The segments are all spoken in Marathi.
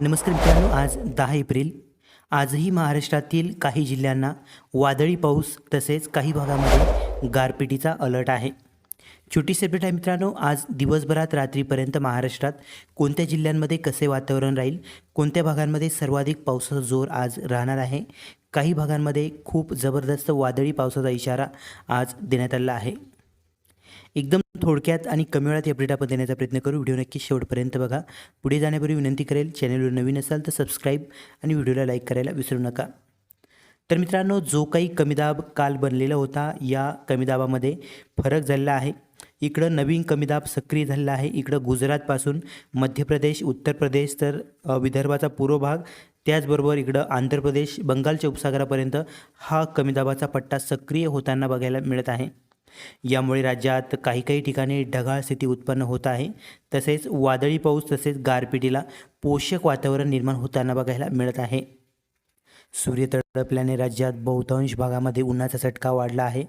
नमस्कार मित्रांनो आज दहा एप्रिल. आजही महाराष्ट्रातील काही जिल्ह्यांना वादळी पाऊस तसेच काही भागामध्ये गारपिटीचा अलर्ट आहे. छोटी सेपरेट आहे मित्रांनो आज दिवसभरात रात्रीपर्यंत महाराष्ट्रात कोणत्या जिल्ह्यांमध्ये कसे वातावरण राहील कोणत्या भागांमध्ये सर्वाधिक पावसाचा जोर आज राहणार आहे काही भागांमध्ये खूप जबरदस्त वादळी पावसाचा इशारा आज देण्यात आला आहे. एकदम थोडक्यात आणि कमी वेळात अपडेट आपण देण्याचा प्रयत्न करू. व्हिडिओ नक्की शेवटपर्यंत बघा. पुढे जाण्यापूर्वी विनंती करेल चॅनलवर नवीन असाल तर सबस्क्राईब आणि व्हिडिओला लाईक करायला विसरू नका. तर मित्रांनो जो काही कमीदाब काल बनलेला होता या कमीदाबामध्ये फरक झालेला आहे. इकडं नवीन कमीदाब सक्रिय झालेला आहे. इकडं गुजरातपासून मध्य प्रदेश उत्तर प्रदेश तर विदर्भाचा पूर्व भाग त्याचबरोबर इकडं आंध्र प्रदेश बंगालच्या उपसागरापर्यंत हा कमीदाबाचा पट्टा सक्रिय होताना बघायला मिळत आहे. यामुळे राज्यात काही काही ठिकाणी ढगाळ स्थिती उत्पन्न होत आहे. तसेच वादळी पाऊस तसेच गारपिटीला पोषक वातावरण निर्माण होताना बघायला मिळत आहे. सूर्य तडपल्याने राज्यात बहुतांश भागामध्ये उन्हाचा चटका वाढला आहे.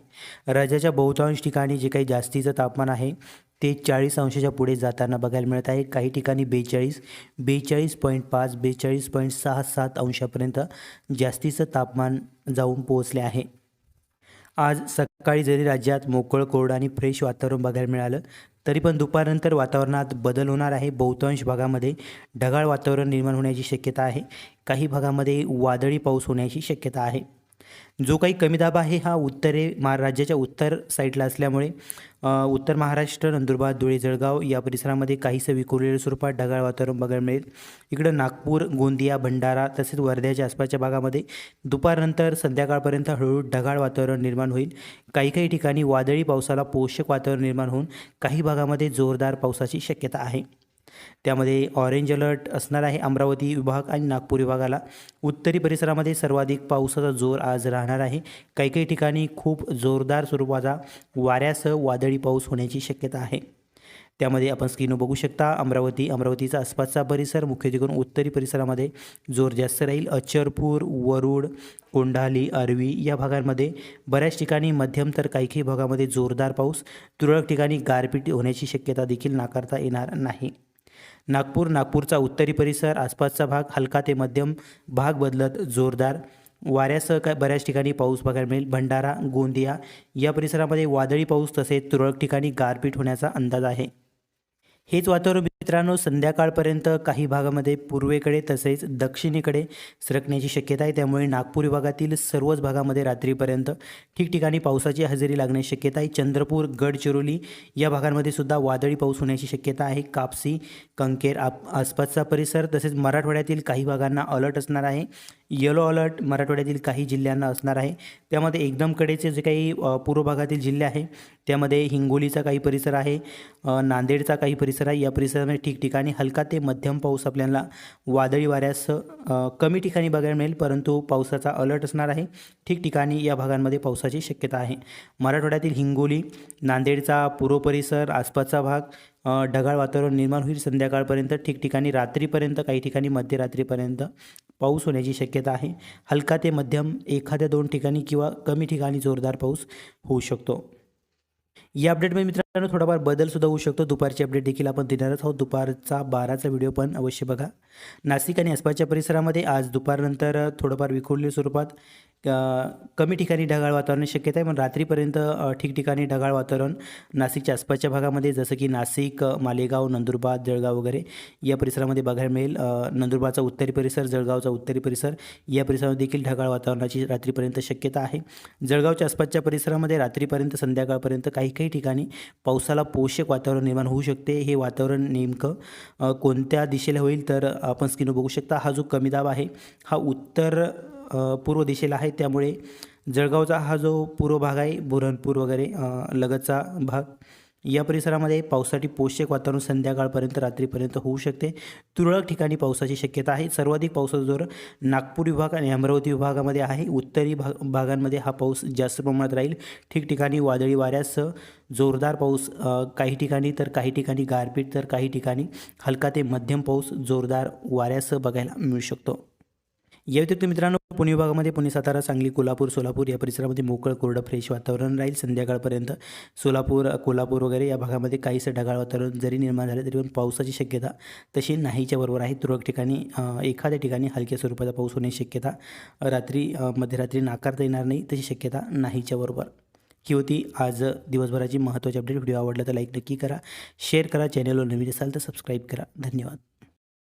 राज्याच्या बहुतांश ठिकाणी जे काही जास्तीचं तापमान आहे ते चाळीस अंशाच्या पुढे जाताना बघायला मिळत आहे. काही ठिकाणी बेचाळीस बेचाळीस पॉईंट पाच बेचाळीस पॉईंट सहा सात अंशापर्यंत जास्तीचं तापमान जाऊन पोहोचले आहे. आज सकाळी जरी राज्यात मोकळं कोरडं आणि फ्रेश वातावरण बघायला मिळालं तरी पण दुपारनंतर वातावरणात बदल होणार आहे. बहुतांश भागामध्ये ढगाळ वातावरण निर्माण होण्याची शक्यता आहे. काही भागामध्ये वादळी पाऊस होण्याची शक्यता आहे. जो काही कमी दाब आहे हा उत्तरे महा राज्याच्या उत्तर साईडला असल्यामुळे उत्तर महाराष्ट्र नंदुरबार धुळे जळगाव या परिसरामध्ये काहीसं विखुरलेल्या स्वरूपात ढगाळ वातावरण बघायला मिळेल. इकडं नागपूर गोंदिया भंडारा तसेच वर्ध्याच्या आसपासच्या भागामध्ये दुपारनंतर संध्याकाळपर्यंत हळूहळू ढगाळ वातावरण निर्माण होईल. काही काही ठिकाणी वादळी पावसाला पोषक वातावरण निर्माण होऊन काही भागामध्ये जोरदार पावसाची शक्यता आहे. त्यामध्ये ऑरेंज अलर्ट असणार आहे अमरावती विभाग आणि नागपूर विभागाला. उत्तरी परिसरामध्ये सर्वाधिक पावसाचा जोर आज राहणार आहे. काही काही ठिकाणी खूप जोरदार स्वरूपाचा वाऱ्यासह वादळी पाऊस होण्याची शक्यता आहे. त्यामध्ये आपण स्क्रीनवर बघू शकता अमरावती अमरावतीचा आसपासचा परिसर मुख्यत्वे करून उत्तरी परिसरामध्ये जोर जास्त राहील. अचरपूर वरुड कोंढाली अरवी या भागांमध्ये बऱ्याच ठिकाणी मध्यम तर काही काही भागामध्ये जोरदार पाऊस. तुरळक ठिकाणी गारपीट होण्याची शक्यता देखील नाकारता येणार नाही. नागपूर नागपूरचा उत्तरी परिसर आसपासचा भाग हलका ते मध्यम भाग बदलत जोरदार. वाऱ्यासह काय बऱ्याच ठिकाणी पाऊस बघायला मिळेल. भंडारा गोंदिया या परिसरामध्ये वादळी पाऊस तसेच तुरळक ठिकाणी गारपीट होण्याचा अंदाज आहे. हेच वातावरण मित्रांनो संध्याकाळपर्यंत काही भागामध्ये पूर्वेकडे तसेच दक्षिणेकडे सरकण्याची शक्यता आहे. त्यामुळे नागपूर विभागातील सर्वच भागामध्ये रात्रीपर्यंत ठिकठिकाणी पावसाची हजेरी लागण्याची शक्यता आहे. चंद्रपूर गडचिरोली या भागांमध्ये सुद्धा वादळी पाऊस होण्याची शक्यता आहे. कापसी कंकेर आप आसपासचा परिसर तसेच मराठवाड्यातील काही भागांना अलर्ट असणार आहे. येलो अलर्ट मराठवाड्यातील काही जिल्ह्यांना असणार आहे. त्यामध्ये एकदम कडेचे जे काही पूर्व भागातील जिल्हे आहे त्यामध्ये हिंगोलीचा काही परिसर आहे नांदेडचा काही परिसर आहे. या परिसर परिसरामध्ये ठिकठिकाणी हलका ते मध्यम पाऊस आपल्याला वादळी वाऱ्यास कमी ठिकाणी बघायला मिळेल परंतु पावसाचा अलर्ट असणार आहे. ठिकठिकाणी या भागांमध्ये पावसाची शक्यता आहे. मराठवाड्यातील हिंगोली नांदेडचा पूर्व परिसर आसपासचा भाग ढगाळ वातावरण निर्माण होईल संध्याकाळपर्यंत. ठिकठिकाणी रात्रीपर्यंत काही ठिकाणी मध्यरात्रीपर्यंत पाऊस होण्याची शक्यता आहे. हलका ते मध्यम एखाद्या दोन ठिकाणी किंवा कमी ठिकाणी जोरदार पाऊस होऊ शकतो. या अपडेटमध्ये मित्रांनो थोडाफार बदलसुद्धा होऊ शकतो. दुपारची अपडेट देखील आपण देणारच आहोत. दुपारचा बाराचा व्हिडिओ पण अवश्य बघा. नाशिक आणि आसपासच्या परिसरामध्ये आज दुपारनंतर थोडंफार विखुरलेल्या स्वरूपात कमी ठिकाणी ढगाळ वातावरण शक्यता आहे पण रात्रीपर्यंत ठिकठिकाणी ढगाळ वातावरण नाशिकच्या आसपासच्या भागामध्ये जसं की नाशिक मालेगाव नंदुरबार जळगाव वगैरे या परिसरामध्ये बघायला मिळेल. नंदुरबारचा उत्तरी परिसर जळगावचा उत्तरी परिसर या परिसरामध्ये देखील ढगाळ वातावरणाची रात्रीपर्यंत शक्यता आहे. जळगावच्या आसपासच्या परिसरामध्ये रात्रीपर्यंत संध्याकाळपर्यंत काही काही ठिकाणी पावसाला पोषक वातावरण निर्माण होऊ शकते. हे वातावरण नेमकं कोणत्या दिशेला होईल? तर आपण स्क्रीनवर बघू शकता हा जो कमी दाब आहे हा उत्तर पूर्व दिशेला आहे. त्यामुळे जळगावचा हा जो पूर्व भाग आहे बुरणपूर वगैरे लगतचा भाग या परिसरामध्ये पावसासाठी पोषक वातावरण संध्याकाळपर्यंत रात्रीपर्यंत होऊ शकते. तुरळक ठिकाणी पावसाची शक्यता आहे. सर्वाधिक पावसाचा जोर नागपूर विभाग आणि अमरावती विभागामध्ये आहे. उत्तरी भाग भागांमध्ये हा पाऊस जास्त प्रमाणात राहील. ठिकठिकाणी वादळी वाऱ्यासह जोरदार पाऊस काही ठिकाणी तर काही ठिकाणी गारपीट तर काही ठिकाणी हलका ते मध्यम पाऊस जोरदार वाऱ्यासह बघायला मिळू शकतो. या व्यतिरिक्त मित्रांनो पुणे विभागामध्ये पुणे सातारा सांगली कोल्हापूर सोलापूर या परिसरामध्ये मोकळ कोरडं फ्रेश वातावरण राहील. संध्याकाळपर्यंत सोलापूर कोल्हापूर वगैरे या भागामध्ये काहीसं ढगाळ वातावरण जरी निर्माण झालं तरी पण पावसाची शक्यता तशी नाहीच्या बरोबर आहे. तुरळक ठिकाणी एखाद्या ठिकाणी हलक्या स्वरूपाचा पाऊस होण्याची शक्यता रात्री मध्यरात्री नाकारता येणार नाही तशी शक्यता नाहीच्या बरोबर. ही होती आज दिवसभराची महत्त्वाची अपडेट व्हिडिओ आवडला तर लाईक नक्की करा शेअर करा चॅनलवर नवीन असाल तर सबस्क्राईब करा. धन्यवाद.